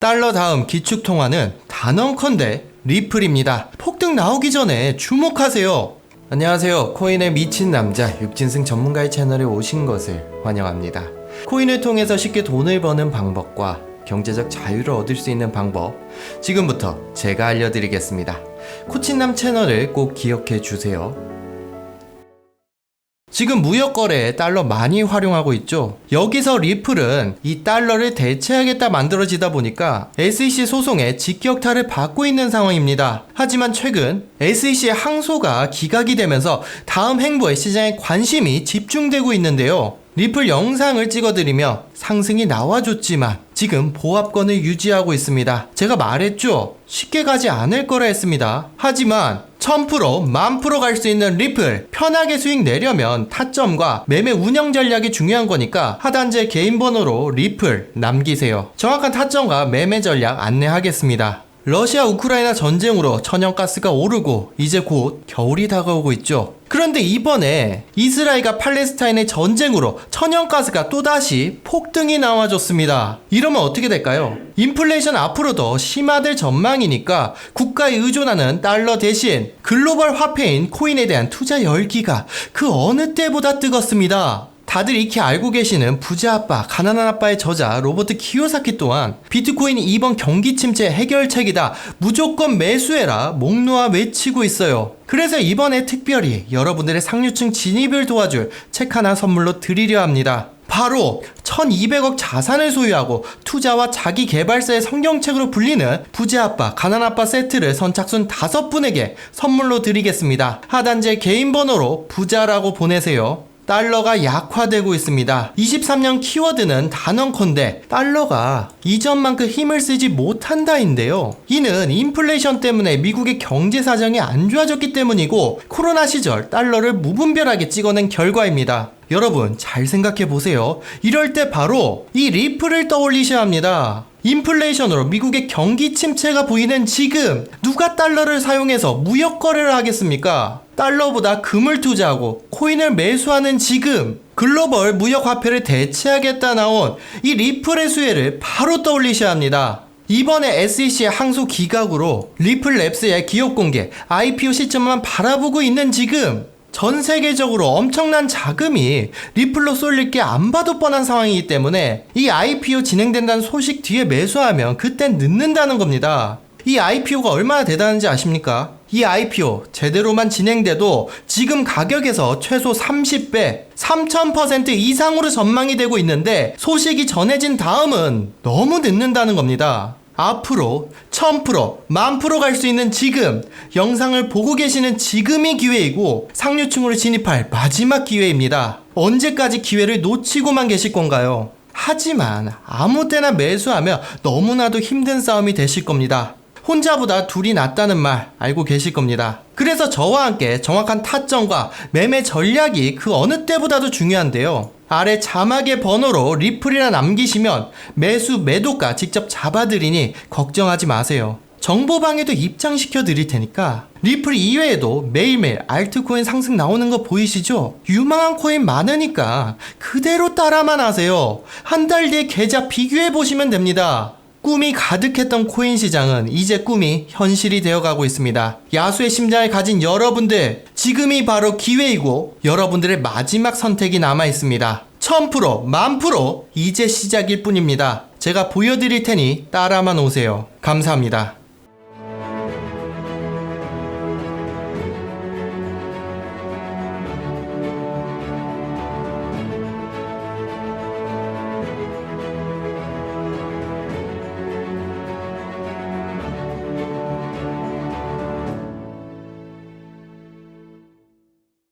달러 다음 기축통화는 단언컨대 리플입니다. 폭등 나오기 전에 주목하세요. 안녕하세요. 코인에 미친 남자 육진승 전문가의 채널에 오신 것을 환영합니다. 코인을 통해서 쉽게 돈을 버는 방법과 경제적 자유를 얻을 수 있는 방법 지금부터 제가 알려드리겠습니다. 코친남 채널을 꼭 기억해 주세요. 지금 무역 거래에 달러 많이 활용하고 있죠. 여기서 리플은 이 달러를 대체하겠다 만들어지다 보니까 SEC 소송에 직격탄을 받고 있는 상황입니다. 하지만 최근 SEC의 항소가 기각이 되면서 다음 행보에 시장에 관심이 집중되고 있는데요. 리플 영상을 찍어드리며 상승이 나와줬지만 지금 보합권을 유지하고 있습니다. 제가 말했죠. 쉽게 가지 않을 거라 했습니다. 하지만 1000%, 10,000%갈 수 있는 리플 편하게 수익 내려면 타점과 매매 운영 전략이 중요한 거니까 하단제 개인 번호로 리플 남기세요. 정확한 타점과 매매 전략 안내하겠습니다. 러시아 우크라이나 전쟁으로 천연가스가 오르고 이제 곧 겨울이 다가오고 있죠. 그런데 이번에 이스라엘과 팔레스타인의 전쟁으로 천연가스가 또다시 폭등이 나와줬습니다. 이러면 어떻게 될까요? 인플레이션 앞으로 더 심화될 전망이니까 국가에 의존하는 달러 대신 글로벌 화폐인 코인에 대한 투자 열기가 그 어느 때보다 뜨겁습니다. 다들 익히 알고 계시는 부자 아빠, 가난한 아빠의 저자 로버트 키요사키 또한 비트코인이 이번 경기 침체 해결책이다. 무조건 매수해라. 목 놓아 외치고 있어요. 그래서 이번에 특별히 여러분들의 상류층 진입을 도와줄 책 하나 선물로 드리려 합니다. 바로 1200억 자산을 소유하고 투자와 자기 개발사의 성경책으로 불리는 부자아빠, 가난아빠 세트를 선착순 5분에게 선물로 드리겠습니다. 하단제 개인 번호로 부자라고 보내세요. 달러가 약화되고 있습니다. 23년 키워드는 단언컨대 달러가 이전만큼 힘을 쓰지 못한다인데요. 이는 인플레이션 때문에 미국의 경제 사정이 안 좋아졌기 때문이고 코로나 시절 달러를 무분별하게 찍어낸 결과입니다. 여러분 잘 생각해 보세요. 이럴 때 바로 이 리플을 떠올리셔야 합니다. 인플레이션으로 미국의 경기 침체가 보이는 지금 누가 달러를 사용해서 무역 거래를 하겠습니까? 달러보다 금을 투자하고 코인을 매수하는 지금 글로벌 무역 화폐를 대체하겠다 나온 이 리플의 수혜를 바로 떠올리셔야 합니다. 이번에 SEC의 항소 기각으로 리플 랩스의 기업 공개, IPO 시점만 바라보고 있는 지금 전 세계적으로 엄청난 자금이 리플로 쏠릴 게 안 봐도 뻔한 상황이기 때문에 이 IPO 진행된다는 소식 뒤에 매수하면 그땐 늦는다는 겁니다. 이 IPO가 얼마나 대단한지 아십니까? 이 IPO 제대로만 진행돼도 지금 가격에서 최소 30배, 3000% 이상으로 전망이 되고 있는데 소식이 전해진 다음은 너무 늦는다는 겁니다. 앞으로 1000%, 만프로 갈수 있는 지금, 영상을 보고 계시는 지금이 기회이고 상류층으로 진입할 마지막 기회입니다. 언제까지 기회를 놓치고만 계실 건가요? 하지만 아무 때나 매수하면 너무나도 힘든 싸움이 되실 겁니다. 혼자보다 둘이 낫다는 말 알고 계실 겁니다. 그래서 저와 함께 정확한 타점과 매매 전략이 그 어느 때보다도 중요한데요. 아래 자막의 번호로 리플이라 남기시면 매수 매도가 직접 잡아드리니 걱정하지 마세요. 정보방에도 입장시켜 드릴 테니까 리플 이외에도 매일매일 알트코인 상승 나오는 거 보이시죠? 유망한 코인 많으니까 그대로 따라만 하세요. 한 달 뒤에 계좌 비교해 보시면 됩니다. 꿈이 가득했던 코인 시장은 이제 꿈이 현실이 되어가고 있습니다. 야수의 심장을 가진 여러분들, 지금이 바로 기회이고 여러분들의 마지막 선택이 남아 있습니다. 1000%, 만프로 이제 시작일 뿐입니다. 제가 보여드릴 테니 따라만 오세요. 감사합니다.